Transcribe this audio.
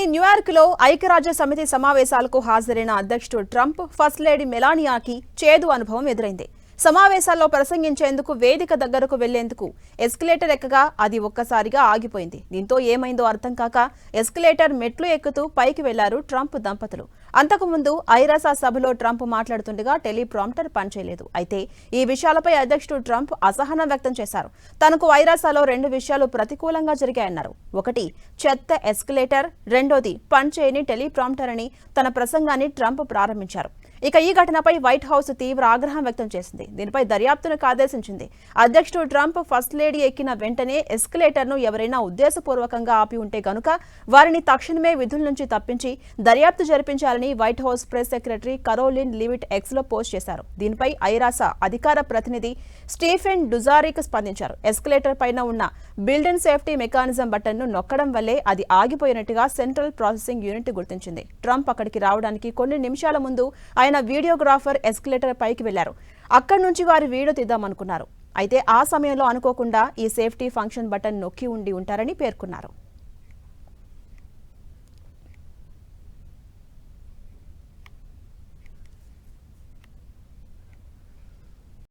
లండన్లోని న్యూయార్క్లో ఐక్యరాజ్య సమితి సమావేశాలకు హాజరైన అధ్యక్షుడు ట్రంప్ ఫస్ట్ లేడీ మెలానియాకి చేదు అనుభవం ఎదురైంది. సమావేశాల్లో ప్రసంగించేందుకు వేదిక దగ్గరకు వెళ్ళేందుకు ఎస్కలేటర్ ఎక్కగా అది ఒక్కసారిగా ఆగిపోయింది. దీంతో ఏమైందో అర్థం కాక ఎస్కలేటర్ మెట్లు ఎక్కుతూ పైకి వెళ్ళారు ట్రంప్ దంపతులు. అంతకుముందు ఐరాస సభలో ట్రంప్ మాట్లాడుతుండగా టెలిప్రాంప్టర్ పనిచేయలేదు. అయితే ఈ విషయాలపై అధ్యక్షుడు ట్రంప్ అసహనం వ్యక్తం చేశారు. తనకు ఐరాసాలో రెండు విషయాలు ప్రతికూలంగా జరిగాయన్నారు. ఒకటి చెత్త ఎస్కలేటర్. రెండోది పనిచేయని టెలిప్రాంప్టర్ అని తన ప్రసంగాన్ని ట్రంప్ ప్రారంభించారు. ఇక ఈ ఘటనపై వైట్ హౌస్ తీవ్ర ఆగ్రహం వ్యక్తం చేసింది. దీనిపై దర్యాప్తునకు ఆదేశించింది అధ్యక్షుడు ట్రంప్ ఫస్ట్ లేడీ ఎక్కిన వెంటనే ఎస్కలేటర్ను ఎవరైనా ఉద్దేశపూర్వకంగా ఆపి ఉంటే గనుక వారిని తక్షణమే విధుల నుంచి తప్పించి దర్యాప్తు జరిపించాలని white house press secretary Karoline Leavitt ఎక్స్లో పోస్ట్ చేశారు. దీనిపై ఐరాస అధికార ప్రతినిధి స్టీఫెన్ డుజారిక్ స్పందించారు. ఎస్కలేటర్ పైన ఉన్న బిల్డెన్ సేఫ్టీ మెకానిజం బటన్ను నొక్కడం వల్లే అది ఆగిపోయినట్టుగా సెంట్రల్ ప్రాసెసింగ్ యూనిట్ గుర్తించింది. ట్రంప్ అక్కడికి రావడానికి కొన్ని నిమిషాల ముందు ఆయన వీడియోగ్రాఫర్ ఎస్కలేటర్ పైకి వెళ్ళారు. అక్కడి నుంచి వారి వీడియో తీద్దామనుకున్నారు. అయితే ఆ సమయంలో అనుకోకుండా ఈ సేఫ్టీ ఫంక్షన్ బటన్ నొక్కి ఉండి ఉంటారని పేర్కొన్నారు.